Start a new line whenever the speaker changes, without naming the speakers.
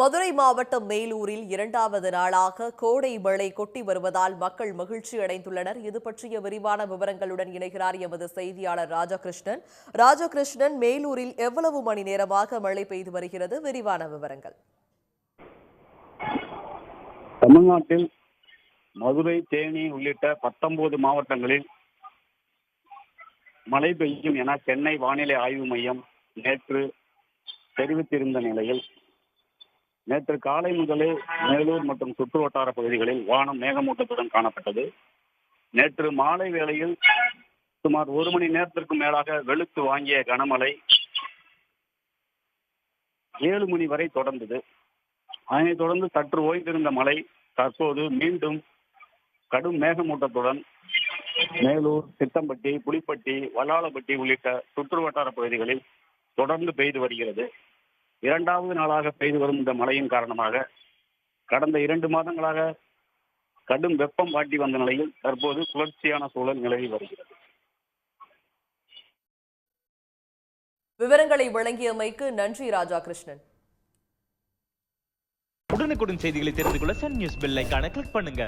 மதுரை மாவட்டம் மேலூரில் இரண்டாவது நாளாக கோடை மழை கொட்டி வருவதால் மக்கள் மகிழ்ச்சி அடைந்துள்ளனர். இது பற்றிய விரிவான விவரங்களுடன் இணைகிறார் எமது செய்தியாளர் ராஜகிருஷ்ணன். ராஜகிருஷ்ணன் மேலூரில் எவ்வளவு மணி நேரமாக மழை பெய்து வருகிறது? விரிவான விவரங்கள்.
தமிழ்நாட்டில் மதுரை தேனி உள்ளிட்ட பத்தொன்பது மாவட்டங்களில் மழை பெய்யும் என சென்னை வானிலை ஆய்வு மையம் நேற்று தெரிவித்திருந்த நிலையில் நேற்று காலை முதலே மேலூர் மற்றும் சுற்று வட்டார பகுதிகளில் வானம் மேகமூட்டத்துடன் காணப்பட்டது. நேற்று மாலை வேளையில் சுமார் ஒரு மணி நேரத்திற்கு மேலாக வெளுத்து வாங்கிய கனமழை ஏழு மணி வரை தொடர்ந்தது. அதனைத் தொடர்ந்து சற்று ஓய்ந்திருந்த மழை தற்போது மீண்டும் கடும் மேகமூட்டத்துடன் மேலூர் சித்தம்பட்டி புலிப்பட்டி வல்லாளப்பட்டி உள்ளிட்ட சுற்று வட்டார பகுதிகளில் தொடர்ந்து பெய்து வருகிறது. இரண்டாவது நாளாக பெய்து வரும் இந்த மழையின் காரணமாக கடந்த இரண்டு மாதங்களாக கடும் வெப்பம் வாட்டி வந்த நிலையில் தற்போது குளிர்ச்சியான சூழல் நிலவி வருகிறது.
விவரங்களை வழங்கியமைக்கு நன்றி ராஜாகிருஷ்ணன்.
உடனுக்குடன் செய்திகளை தெரிந்து கொள்ள சன் நியூஸ் பெல் ஐகானை கிளிக் பண்ணுங்க.